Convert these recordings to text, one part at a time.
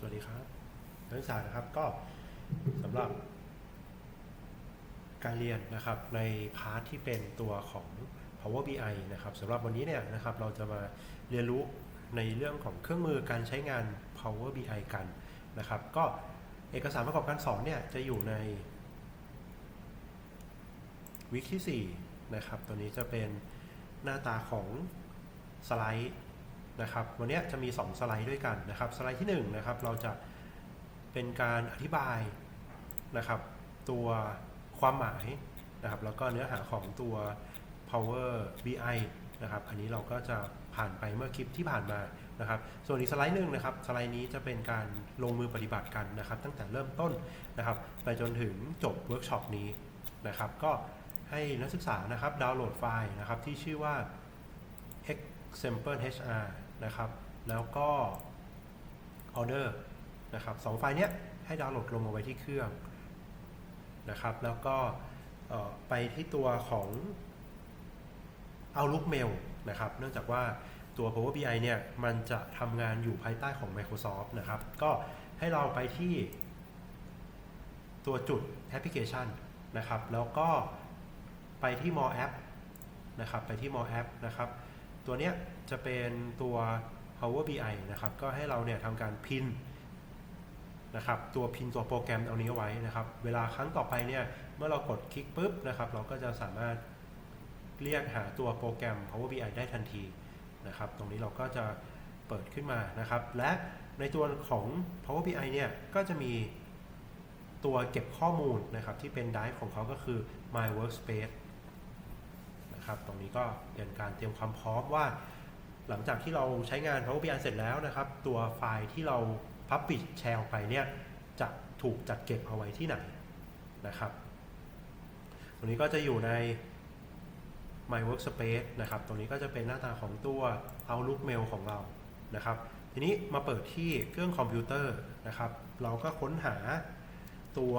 สวัสดีครับนักศึกษานะครับก็สำหรับการเรียนนะครับในพาร์ทที่เป็นตัวของ Power BI นะครับสำหรับวันนี้เนี่ยนะครับเราจะมาเรียนรู้ในเรื่องของเครื่องมือการใช้งาน Power BI กันนะครับก็เอกสารประกอบการสอนเนี่ยจะอยู่ในวิกที่4นะครับตัวนี้จะเป็นหน้าตาของสไลด์ นะครับ วันนี้จะมี 2 สไลด์ด้วยกันนะครับ สไลด์ที่1นะครับเราจะเป็นการอธิบายนะครับ ตัวความหมายนะครับ แล้วก็เนื้อหาของตัว Power BI นะครับ อันนี้เราก็จะผ่านไปเมื่อคลิปที่ผ่านมานะครับ ส่วนอีกสไลด์หนึ่งนะครับ สไลด์นี้จะเป็นการลงมือปฏิบัติกันนะครับ ตั้งแต่เริ่มต้นนะครับ ไปจนถึงจบเวิร์กช็อปนี้นะครับ ก็ให้นักศึกษานะครับดาวน์โหลดไฟล์นะครับที่ชื่อว่า example hr นะครับ แล้วก็ order นะครับสองไฟล์เนี้ยให้ดาวน์โหลดลงมาไว้ที่เครื่องนะครับ แล้วก็ไปที่ตัวของ Outlook Mail นะครับ เนื่องจากว่าตัว Power BI เนี่ยมันจะทำงานอยู่ภายใต้ของ Microsoft นะครับ ก็ให้เราไปที่ตัวจุดแอปพลิเคชันนะครับ แล้วก็ไปที่ More App นะครับ ไปที่ More App นะครับ ตัวเนี้ยจะเป็นตัว Power BI นะครับ ก็ให้เราเนี่ยทำการพินนะครับตัวพินตัวโปรแกรมเอานี้ไว้นะครับ เวลาครั้งต่อไปเนี่ยเมื่อเรากดคลิกปุ๊บนะครับ เราก็จะสามารถเรียกหาตัวโปรแกรม Power BI ได้ทันทีนะครับ ตรงนี้เราก็จะเปิดขึ้นมานะครับ และในตัวของ Power BI เนี่ยก็จะมีตัวเก็บข้อมูลนะครับ ที่เป็น Drive ของเขาก็คือ My Workspace นะครับ ตรงนี้ก็เป็นการเตรียมความพร้อมว่า หลังจากที่เราใช้งาน Power BI เสร็จแล้วนะครับ ตัวไฟล์ที่เรา Publish แชร์ออกไปเนี่ยจะถูกจัดเก็บเอาไว้ที่ไหนนะครับ ตรงนี้ก็จะอยู่ใน My Workspace นะครับ ตรงนี้ก็จะเป็นหน้าตาของตัว Outlook Mail ของเรานะครับ ทีนี้มาเปิดที่เครื่องคอมพิวเตอร์นะครับ เราก็ค้นหาตัว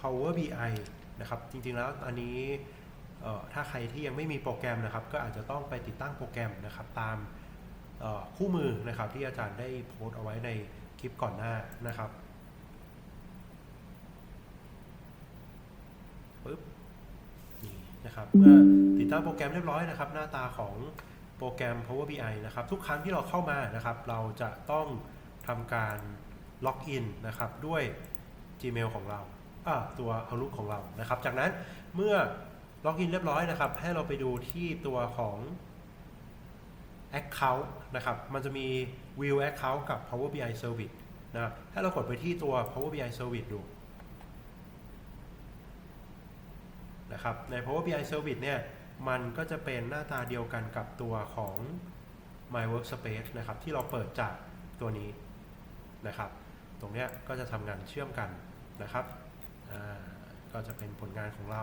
Power BI นะครับ จริงๆแล้วอันนี้ ถ้าใครที่ยังไม่มีโปรแกรมนะครับ ก็อาจจะต้องไปติดตั้งโปรแกรมนะครับ ตามคู่มือนะครับที่อาจารย์ได้โพสต์เอาไว้ในคลิปก่อนหน้านะครับปึ๊บนี่นะครับเมื่อติดตั้งโปรแกรมเรียบร้อยนะครับ หน้าตาของโปรแกรม Power BI นะครับ ทุกครั้งที่เราเข้ามานะครับ เราจะต้องทำการล็อกอินนะครับด้วย Gmail ของเราตัว Outlook ของเรานะครับ จากนั้นเมื่อ ล็อกอินเรียบร้อยนะครับ ให้เราไปดูที่ตัวของ Account นะครับ มันจะมี View Account กับ Power BI Service นะให้เรากดไปที่ตัว Power BI Service ดูนะครับ ใน Power BI Service เนี่ย มันก็จะเป็นหน้าตาเดียวกันกับตัวของ My Workspace นะครับ ที่เราเปิดจากตัวนี้นะครับ ตรงเนี้ยก็จะทำงานเชื่อมกันนะครับ ก็จะเป็นผลงานของเรา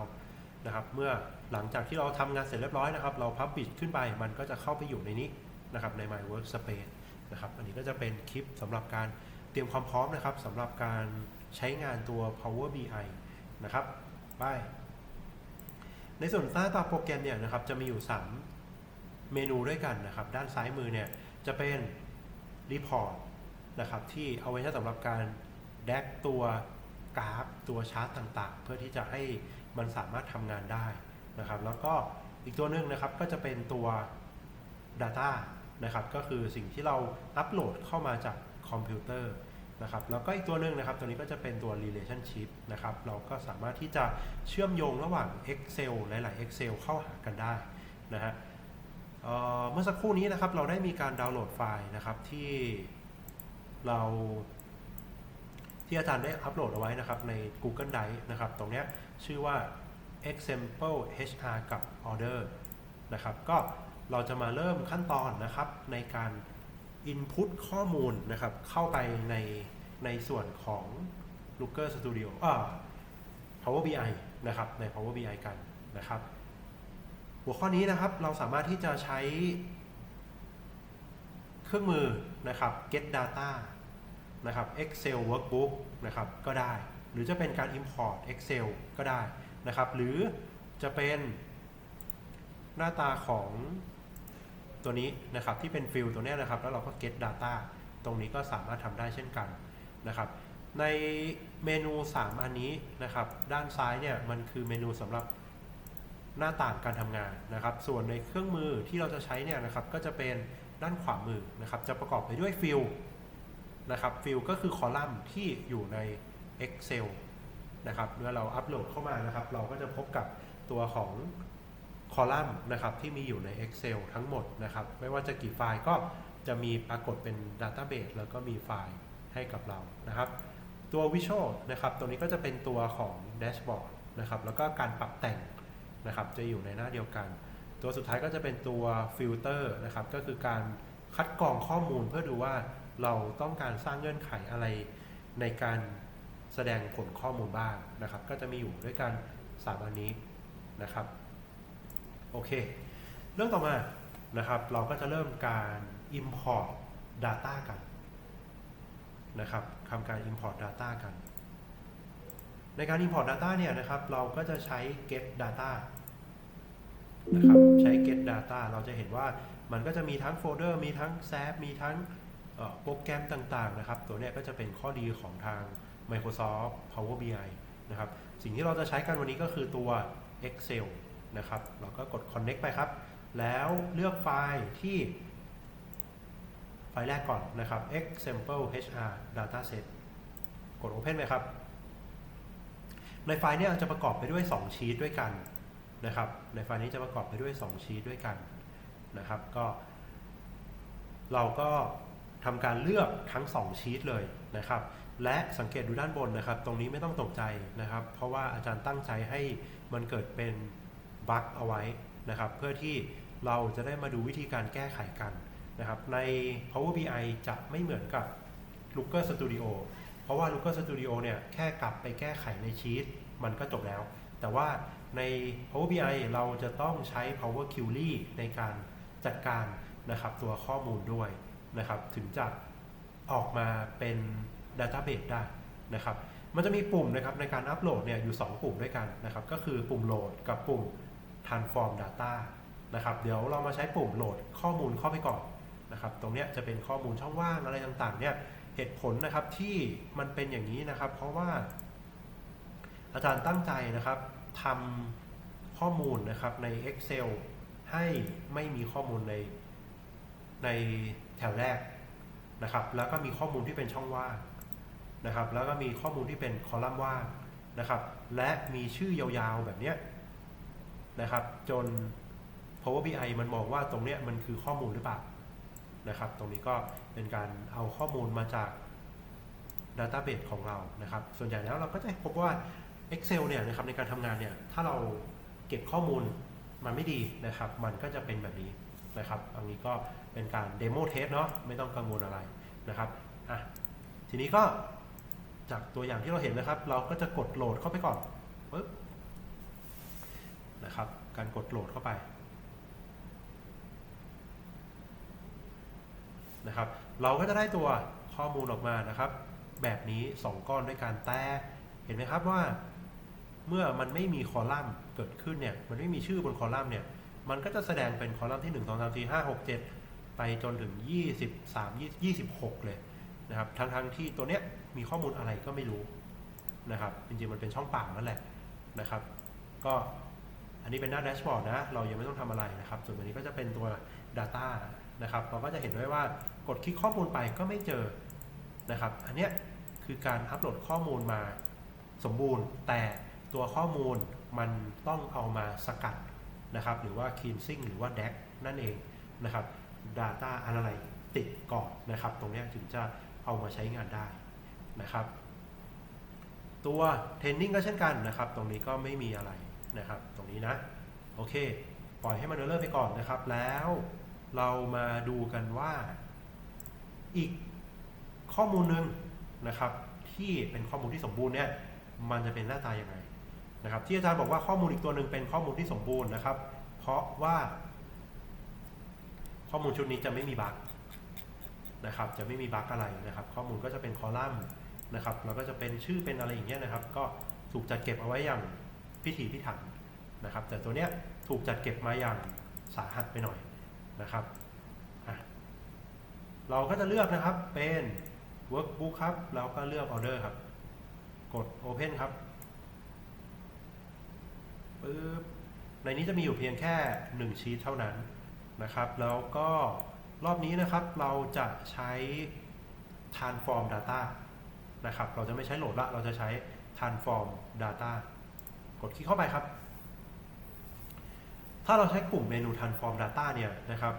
นะครับ เมื่อหลังจากที่เราทำงานเสร็จเรียบร้อยนะครับ เราพับปิดขึ้นไปมันก็จะเข้าไปอยู่ในนี้นะครับใน My Workspace นะครับอันนี้ก็จะเป็นคลิปสำหรับการเตรียมความพร้อมนะครับสำหรับการใช้งานตัว Power BI นะครับไปในส่วนหน้าตาโปรแกรมเนี่ยนะครับจะมีอยู่ 3 เมนูด้วยกันนะครับ ด้านซ้ายมือเนี่ยจะเป็น Report นะครับที่เอาไว้ใช้สำหรับการแดกตัวกราฟตัวชาร์ตต่างๆ เพื่อที่จะให้ มันสามารถทำงานได้นะครับ แล้วก็อีกตัวหนึ่งนะครับก็จะเป็นตัว Data นะครับ ก็คือสิ่งที่เราอัปโหลดเข้ามาจากคอมพิวเตอร์นะครับ แล้วก็อีกตัวหนึ่งนะครับ ตัวนี้ก็จะเป็นตัว relationship นะครับ เราก็สามารถที่จะเชื่อมโยงระหว่าง Excel หลาย ๆ Excel เข้าหากันได้นะฮะเเมื่อสักครู่นี้นะครับเราได้มีการดาวน์โหลดไฟล์นะครับที่เรา ที่อาจารย์ได้อัปโหลดเอาไว้นะครับใน Google Drive นะครับตรงนี้ชื่อว่า example hr กับ order นะครับก็เราจะมาเริ่มขั้นตอนนะครับในการ input ข้อมูลนะครับเข้าไปในในส่วนของ Looker Studio อ่า Power BI นะครับใน Power BI กันนะครับ หัวข้อนี้นะครับเราสามารถที่จะใช้เครื่องมือนะครับ get data นะครับ Excel workbook นะครับก็ได้ หรือจะเป็นการ import Excel ก็ได้นะครับ หรือจะเป็นหน้าตาของตัวนี้นะครับที่เป็นฟิลตัวนี้นะครับ แล้วเราก็ get data ตรงนี้ก็สามารถทำได้เช่นกันนะครับ ในเมนู 3 อันนี้นะครับ ด้านซ้ายเนี่ยมันคือเมนูสำหรับหน้าต่างการทำงานนะครับ ส่วนในเครื่องมือที่เราจะใช้เนี่ยนะครับ ก็จะเป็นด้านขวามือนะครับ จะประกอบไปด้วยฟิล นะครับฟิลก็คือคอลัมน์ที่อยู่ใน Excel นะครับเมื่อเราอัปโหลดเข้ามานะครับ เราก็จะพบกับตัวของคอลัมน์นะครับที่มีอยู่ใน Excel ทั้งหมดนะครับ ไม่ว่าจะกี่ไฟล์ก็จะมีปรากฏเป็น Database แล้วก็มีไฟล์ให้กับเรานะครับ ตัว Visual นะครับ ตัวนี้ก็จะเป็นตัวของ Dashboard นะครับ แล้วก็การปรับแต่งนะครับ จะอยู่ในหน้าเดียวกัน ตัวสุดท้ายก็จะเป็นตัว Filter นะครับ ก็คือการคัดกรองข้อมูลเพื่อดูว่า เราต้องการสร้างเงื่อนไขอะไรในการแสดงผลข้อมูลบ้างนะครับ ก็จะมีอยู่ด้วยกัน3อันนี้นะครับโอเค เรื่องต่อมานะครับ เราก็จะเริ่มการ import data กันนะครับทำการ import data กัน ในการ import data เนี่ยนะครับ เราก็จะใช้ get data นะครับ ใช้ get data เราจะเห็นว่ามันก็จะมีทั้งโฟลเดอร์ มีทั้ง SAP มีทั้ง โปรแกรมต่างๆนะครับ ตัวนี้ก็จะเป็นข้อดีของทาง Microsoft Power BI นะครับ สิ่งที่เราจะใช้กันวันนี้ก็คือตัว Excel นะครับ เราก็กด connect ไปครับ แล้วเลือกไฟล์ที่ ไฟล์แรกก่อนนะครับ example hr dataset กด open ไปครับ ในไฟล์นี้จะประกอบไปด้วย 2 ชีตด้วยกันนะครับ ในไฟล์นี้จะประกอบไปด้วย 2 ชีตด้วยกันนะครับ ก็ เราก็ ทำการเลือกทั้ง 2 ชีตเลยนะครับ และสังเกตดูด้านบนนะครับ ตรงนี้ไม่ต้องตกใจนะครับ เพราะว่าอาจารย์ตั้งใจให้มันเกิดเป็นบั๊กเอาไว้นะครับ เพื่อที่เราจะได้มาดูวิธีการแก้ไขกันนะครับ ใน Power BI จะไม่เหมือนกับ Looker Studio เพราะว่า Looker Studio เนี่ยแค่กลับไปแก้ไขในชีตมันก็จบแล้ว แต่ว่าใน Power BI เราจะต้องใช้ Power Query ในการจัดการนะครับตัวข้อมูลด้วย นะครับ ถึงจะออกมาเป็น Database ได้นะครับ มันจะมีปุ่มนะครับในการอัปโหลดเนี่ยอยู่ 2 ปุ่มด้วยกันนะครับ ก็คือปุ่มโหลดกับปุ่ม transform data นะครับ เดี๋ยวเรามาใช้ปุ่มโหลดข้อมูลเข้าไปก่อนนะครับ ตรงนี้จะเป็นข้อมูลช่องว่างอะไรต่างๆ เนี่ย เหตุผลนะครับที่มันเป็นอย่างนี้นะครับ เพราะว่าอาจารย์ตั้งใจนะครับทำข้อมูลนะครับใน Excel ให้ไม่มีข้อมูลในใน แถวแรกนะครับ แล้วก็มีข้อมูลที่เป็นช่องว่างนะครับ แล้วก็มีข้อมูลที่เป็นคอลัมน์ว่างนะครับ และมีชื่อยาวๆแบบเนี้ยนะครับ จน Power BI มันมองว่าตรงเนี้ยมันคือข้อมูลหรือเปล่านะครับ ตรงนี้ก็เป็นการเอาข้อมูลมาจาก Database ของเรานะครับ ส่วนใหญ่แล้วเราก็จะพบว่า Excel เนี่ยนะครับในการทำงานเนี่ย ถ้าเราเก็บข้อมูลมันไม่ดีนะครับ มันก็จะเป็นแบบนี้ นะครับอันนี้ก็เป็นการเดโมเทสเนาะไม่ต้องกังวลอะไรนะครับอะทีนี้ก็จากตัวอย่างที่เราเห็นนะครับ เราก็จะกดโหลดเข้าไปก่อนปึ๊บนะครับ การกดโหลดเข้าไปนะครับ เราก็จะได้ตัวข้อมูลออกมานะครับ แบบนี้ 2 ก้อนด้วยกันแต่เห็นไหมครับว่า เมื่อมันไม่มีคอลัมน์เกิดขึ้นเนี่ยมันไม่มีชื่อบนคอลัมน์เนี่ย มันก็จะแสดงเป็นคอลัมน์ที่ 1 2 3 4 5 6 7 ไปจนถึง 23 26 เลยนะครับทั้งทั้งที่ตัวเนี้ยมีข้อมูลอะไรก็ไม่รู้นะครับจริงๆมันเป็นช่องเปล่านั่นแหละนะครับ ก็อันนี้เป็นหน้าแดชบอร์ดนะ เรายังไม่ต้องทำอะไรนะครับ ส่วนอันนี้ก็จะเป็นตัว Data นะครับ เราก็จะเห็นได้ว่ากดคลิกข้อมูลไปก็ไม่เจอนะครับ อันเนี้ยคือการอัปโหลดข้อมูลมาสมบูรณ์ แต่ตัวข้อมูลมันต้องเอามาสกัด นะครับหรือว่า cleansing หรือว่า DAX นั่นเองนะครับ Data Analyze ติดก่อนนะครับ ตรงนี้ถึงจะเอามาใช้งานได้นะครับ ตัว Training ก็เช่นกันนะครับ ตรงนี้ก็ไม่มีอะไรนะครับ ตรงนี้นะ โอเค ปล่อยให้มันเริ่มไปก่อนนะครับ แล้วเรามาดูกันว่าอีกข้อมูลหนึ่งนะครับ ที่เป็นข้อมูลที่สมบูรณ์เนี่ยมันจะเป็นหน้าตาอย่างไร นะครับที่อาจารย์บอกว่าข้อมูลอีกตัวหนึ่งเป็นข้อมูลที่สมบูรณ์นะครับ เพราะว่า ข้อมูลชุดนี้จะไม่มีบั๊กนะครับ จะไม่มีบั๊กอะไรนะครับ ข้อมูลก็จะเป็นคอลัมน์นะครับแล้วก็จะเป็นชื่อเป็นอะไรอย่างเงี้ยนะครับ ก็ถูกจัดเก็บเอาไว้อย่างพิถีพิถันนะครับ แต่ตัวเนี้ยถูกจัดเก็บมาอย่างสาหัสไปหน่อยนะครับเราก็จะเลือกนะครับเป็น workbook ครับแล้วก็เลือก order ครับ กด open ครับ ปึ๊บในนี้จะมีอยู่เพียงแค่ 1 ชีตเท่านั้นนะครับ แล้วก็รอบนี้นะครับเราจะใช้ transform data นะครับ เราจะไม่ใช้โหลดละ เราจะใช้ transform data กดคลิกเข้าไปครับ ถ้าเราใช้กลุ่มเมนู transform data เนี่ยนะครับ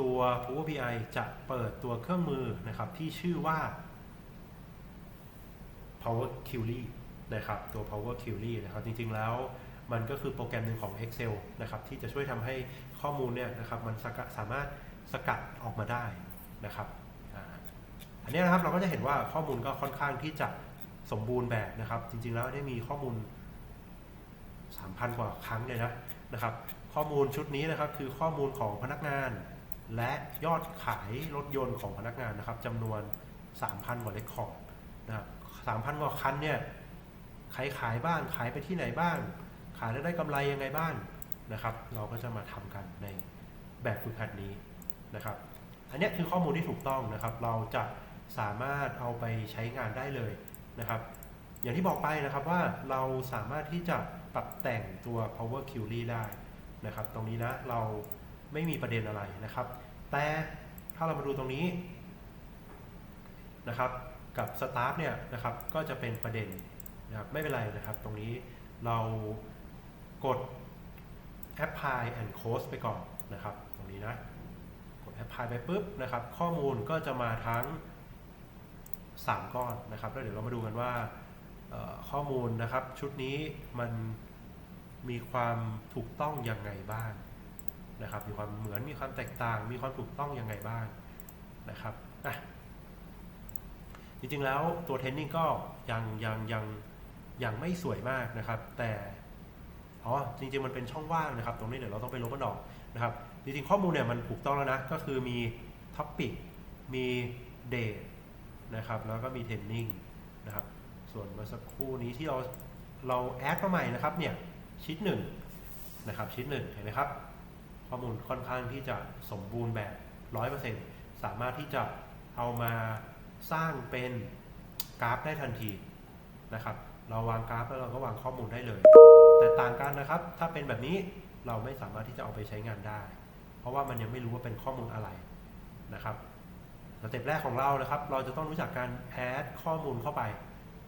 ตัว Power BI จะเปิดตัวเครื่องมือนะครับที่ชื่อว่า Power Query นะครับ ตัว Power Query นะครับ จริงๆแล้ว มันก็คือโปรแกรมหนึ่งของ Excel นะครับที่จะช่วยทำให้ข้อมูลเนี่ยนะครับมันสามารถสกัดออกมาได้นะครับอันนี้นะครับเราก็จะเห็นว่าข้อมูลก็ค่อนข้างที่จะสมบูรณ์แบบนะครับ จริงๆแล้วได้มีข้อมูล 3,000 กว่าครั้งเลยนะนะครับ ข้อมูลชุดนี้นะครับคือข้อมูลของพนักงาน และยอดขายรถยนต์ของพนักงานนะครับจำนวน 3,000 กว่าเรคคอร์ดนะครับ3,000 กว่าคันเนี่ยใครขายบ้างขายไปที่ไหนบ้าง ขายแล้วได้กำไรยังไงบ้างนะครับ เราก็จะมาทำกันในแบบฝึกหัดนี้นะครับ อันนี้คือข้อมูลที่ถูกต้องนะครับ เราจะสามารถเอาไปใช้งานได้เลยนะครับ อย่างที่บอกไปนะครับว่าเราสามารถที่จะปรับแต่งตัว power query ได้นะครับ ตรงนี้นะเราไม่มีประเด็นอะไรนะครับ แต่ถ้าเรามาดูตรงนี้นะครับ กับ start เนี่ยนะครับ ก็จะเป็นประเด็นนะครับ ไม่เป็นไรนะครับ ตรงนี้เรา กด apply and close ไปก่อนนะครับ ตรงนี้นะ กด apply ไปปุ๊บนะครับ ข้อมูลก็จะมาทั้ง 3 ก้อนนะครับ แล้วเดี๋ยวเรามาดูกันว่าข้อมูลนะครับ ชุดนี้มันมีความถูกต้องยังไงบ้างนะครับ มีความเหมือนมีความแตกต่าง มีความถูกต้องยังไงบ้างนะครับอะจริงๆแล้วตัวเทนนิ่งก็ยังยังยังยังไม่สวยมากนะครับ แต่ อ๋อจริงๆมันเป็นช่องว่างนะครับ ตรงนี้เดี๋ยวเราต้องไปลบมันออกนะครับจริงๆข้อมูลเนี่ยมันถูกต้องแล้วนะ ก็คือมีท็อปปิกมีเดทนะครับแล้วก็มีเทรนนิ่งนะครับส่วนเมื่อสักครู่นี้ที่เราเราแอดมาใหม่นะครับเนี่ยชีตหนึ่งนะครับชีตหนึ่งเห็นไหมครับ ข้อมูลค่อนข้างที่จะสมบูรณ์แบบ100%สามารถที่จะเอามาสร้างเป็นกราฟได้ทันทีนะครับ เราวางกราฟแล้วเราก็วางข้อมูลได้เลย แต่ต่างกันนะครับ ถ้าเป็นแบบนี้เราไม่สามารถที่จะเอาไปใช้งานได้ เพราะว่ามันยังไม่รู้ว่าเป็นข้อมูลอะไรนะครับสเต็ปแรกของเรานะครับ เราจะต้องรู้จักการแอดข้อมูลเข้าไป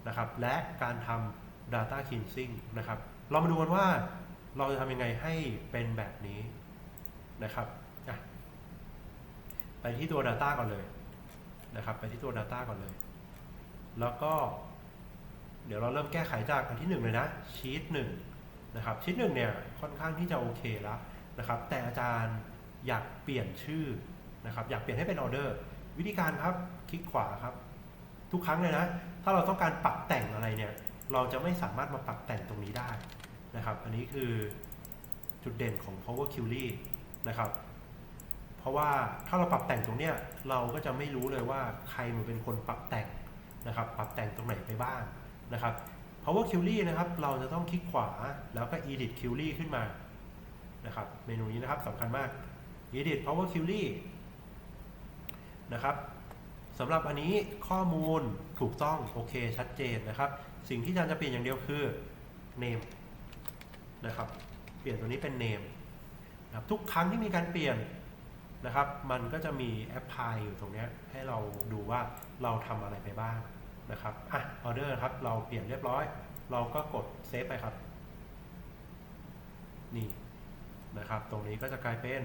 นะครับ และการทำ data cleansing นะครับ เรามาดูกันว่าเราจะทำยังไงให้เป็นแบบนี้นะครับไปที่ตัว data ก่อนเลยนะครับ ไปที่ตัว data ก่อนเลย แล้วก็ เดี๋ยวเราเริ่มแก้ไขจากอันที่หนึ่งเลยนะชีตห นึ่งนะครับชีตหนึ่งเนี่ยค่อนข้างที่จะโอเคแล้วนะครับแต่อาจารย์อยากเปลี่ยนชื่อนะครับอยากเปลี่ยนให้เป็นออเดอร์ วิธีการครับคลิกขวาครับ ทุกครั้งเลยนะถ้าเราต้องการปรับแต่งอะไรเนี่ยเราจะไม่สามารถมาปรับแต่งตรงนี้ได้นะครับอันนี้คือจุดเด่นของ Power Query นะครับเพราะว่าถ้าเราปรับแต่งตรงเนี้ยเราก็จะไม่รู้เลยว่าใครมันเป็นคนปรับแต่งนะครับปรับแต่งตรงไหนไปบ้างนะครับ Power Query นะครับ เราจะต้องคลิกขวาแล้วก็ Edit Query ขึ้นมานะครับ เมนูนี้นะครับสำคัญมาก Edit Power Query นะครับสำหรับอันนี้ข้อมูลถูกต้องโอเคชัดเจนนะครับ สิ่งที่อาจารย์จะเปลี่ยนอย่างเดียวคือ name นะครับ เปลี่ยนตัวนี้เป็น name นะครับทุกครั้งที่มีการเปลี่ยนนะครับ มันก็จะมี apply อยู่ตรงนี้ให้เราดูว่าเราทำอะไรไปบ้าง นะครับอะ order ครับ เราเปลี่ยนเรียบร้อย เราก็กด save ไปครับ นี่นะครับ ตรงนี้ก็จะกลายเป็น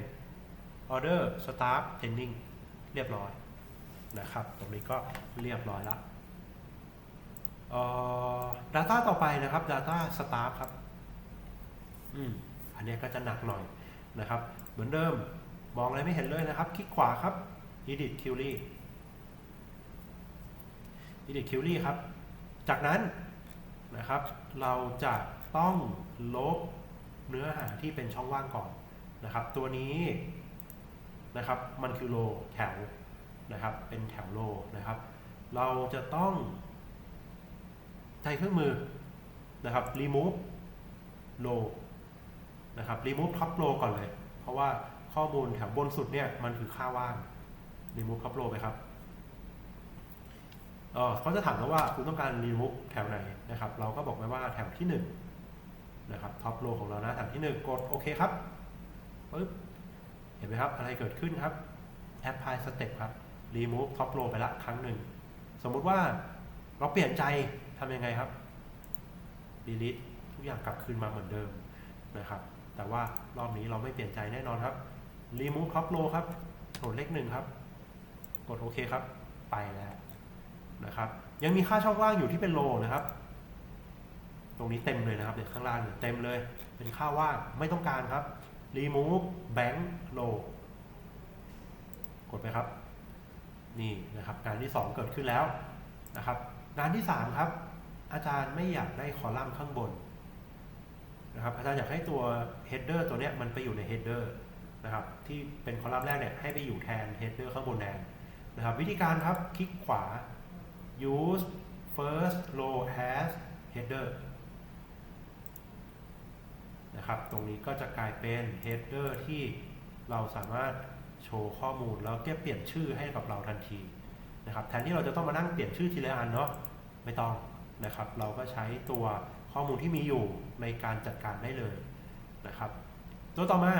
order start training เรียบร้อยนะครับ ตรงนี้ก็เรียบร้อยละเอ่อ data ต่อไปนะครับ data staff ครับ อืม อันนี้ก็จะหนักหน่อยนะครับ เหมือนเดิม มองอะไรไม่เห็นเลยนะครับ คลิกขวาครับ edit query edit query ครับ จากนั้นนะครับ เราจะต้องลบเนื้อหาที่เป็นช่องว่างก่อนนะครับ ตัวนี้นะครับมันคือโลแถวนะครับ เป็นแถวโลนะครับ เราจะต้องใช้เครื่องมือนะครับ remove row นะครับ remove top row ก่อนเลย เพราะว่าข้อมูลแถวบนสุดเนี่ย มันคือค่าว่าง remove top row ไปครับ เขาจะถามเราว่าคุณต้องการรีมูฟแถวไหนนะครับ เราก็บอกไว้ว่าแถวที่หนึ่งนะครับท็อปโลของเรานะแถวที่หนึ่งกดโอเคครับปึ๊บเห็นไหมครับ อะไรเกิดขึ้นครับ apply step ครับ remove top row ไปละครั้งหนึ่ง สมมุติว่าเราเปลี่ยนใจทำยังไงครับ delete ทุกอย่างกลับคืนมาเหมือนเดิมนะครับ แต่ว่ารอบนี้เราไม่เปลี่ยนใจแน่นอนครับ remove top row ครับกดเลขหนึ่งครับ กดโอเคครับ ไปแล้ว นะครับ ยังมีค่าช่องว่างอยู่ที่เป็นโลนะครับ ตรงนี้เต็มเลยนะครับเดี๋ยวข้างล่างเนี่ยเต็มเลย เป็นค่าว่างไม่ต้องการครับ remove bank low กดไปครับ นี่นะครับ งานที่ 2 เกิดขึ้นแล้วนะครับ งานที่ 3 ครับ อาจารย์ไม่อยากได้คอลัมน์ข้างบนนะครับ อาจารย์อยากให้ตัว header ตัวเนี้ยมันไปอยู่ใน header นะครับ ที่เป็นคอลัมน์แรกเนี่ยให้ไปอยู่แทน header ข้างบนแทนนะครับ วิธีการครับคลิกขวา use first row as header นะครับ ตรงนี้ก็จะกลายเป็น header ที่เราสามารถโชว์ข้อมูลแล้วก็เปลี่ยนชื่อให้กับเราทันทีนะครับ แทนที่เราจะต้องมานั่งเปลี่ยนชื่อทีละอันเนาะ ไม่ต้องนะครับ เราก็ใช้ตัวข้อมูลที่มีอยู่ในการจัดการได้เลยนะครับ ตัวต่อมา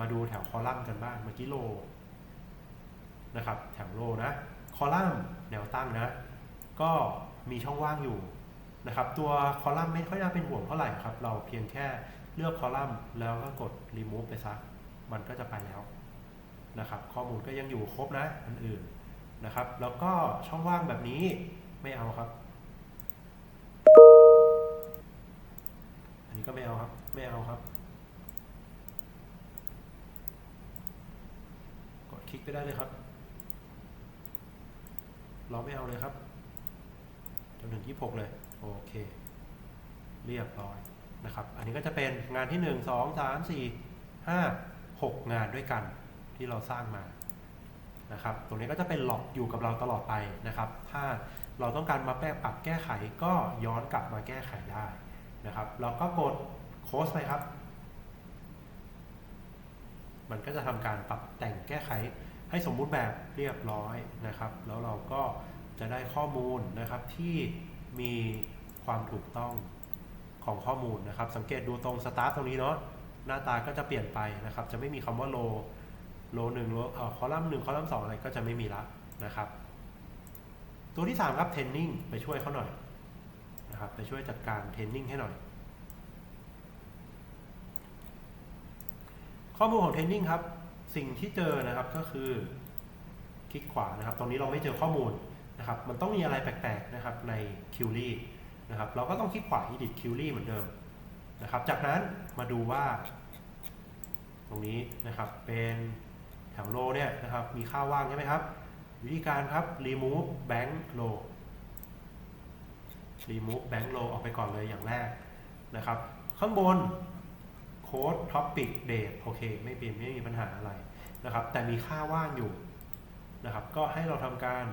มาดูแถวคอลัมน์กันบ้าง เมื่อกี้โลนะครับ แถวโลนะ คอลัมน์แนวตั้งนะ ก็มีช่องว่างอยู่นะครับ ตัวคอลัมน์ไม่ค่อยน่าเป็นห่วงเท่าไหร่ครับ เราเพียงแค่เลือกคอลัมน์แล้วก็กด remove ไปซะ มันก็จะไปแล้วนะครับ ข้อมูลก็ยังอยู่ครบนะอันอื่นนะครับ แล้วก็ช่องว่างแบบนี้ไม่เอาครับ อันนี้ก็ไม่เอาครับ ไม่เอาครับ กดคลิกไปได้เลยครับ เราไม่เอาเลยครับจนถึงที่6เลย โอเค เรียบร้อยนะครับ อันนี้ก็จะเป็นงานที่ 1 2 3 4 5 6 งานด้วยกันที่เราสร้างมานะครับ ตรงนี้ก็จะเป็นหลอกอยู่กับเราตลอดไปนะครับ ถ้าเราต้องการมาแก้ปรับแก้ไขก็ย้อนกลับมาแก้ไขได้นะครับ เราก็กดโค้ดไปครับ มันก็จะทำการปรับแต่งแก้ไข ให้สมมุติแบบเรียบร้อยนะครับ แล้วเราก็จะได้ข้อมูลนะครับที่มีความถูกต้องของข้อมูลนะครับ สังเกตดูตรงสตาร์ทตรงนี้เนาะหน้าตาก็จะเปลี่ยนไปนะครับ จะไม่มีคำว่าโลโลหนึ่งโลเอ่อคอลัมน์หนึ่งคอลัมน์สองอะไรก็จะไม่มีละนะครับ ตัวที่ 3 ครับเทรนนิ่งไปช่วยเขาหน่อยนะครับไปช่วยจัดการเทรนนิ่งให้หน่อย ข้อมูลของเทรนนิ่งครับ สิ่งที่เจอนะครับก็คือคลิกขวานะครับ ตรงนี้เราไม่เจอข้อมูลนะครับ มันต้องมีอะไรแปลกๆนะครับใน q u e r y นะครับ เราก็ต้องคลิกขวา edit q u e r y เหมือนเดิมนะครับ จากนั้นมาดูว่า ตรงนี้นะครับเป็นแถวโลเนี่ยนะครับ มีค่าว่างใช่ไหมครับ วิธีการครับ remove bank row remove bank row ออกไปก่อนเลยอย่างแรกนะครับ ข้างบน code topic date โอเค ไม่เปลี่ยนไม่มีปัญหาอะไรนะครับ แต่มีค่าว่างอยู่นะครับ ก็ให้เราทำการ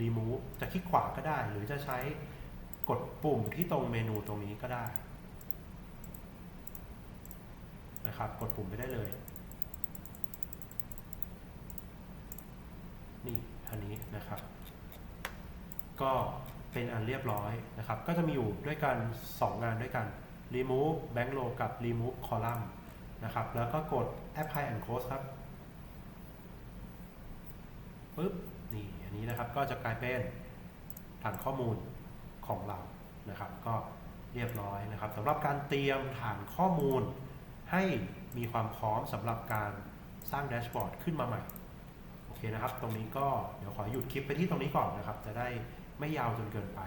remove จะคลิกขวาก็ได้ หรือจะใช้กดปุ่มที่ตรงเมนูตรงนี้ก็ได้นะครับ กดปุ่มไปได้เลย นี่อันนี้นะครับ ก็เป็นอันเรียบร้อยนะครับ ก็จะมีอยู่ด้วยกัน 2 งานด้วยกัน remove bank row กับ remove column นะครับ แล้วก็กด apply and close ครับปึ๊บ นี่ อันนี้นะครับ ก็จะกลายเป็นฐานข้อมูลของเรา นะครับ ก็เรียบร้อยนะครับสำหรับการเตรียมฐานข้อมูล ให้มีความพร้อมสำหรับการสร้างแดชบอร์ดขึ้นมาใหม่ โอเคนะครับ ตรงนี้ก็เดี๋ยวขอหยุดคลิปไปที่ตรงนี้ก่อนนะครับ จะได้ไม่ยาวจนเกินไป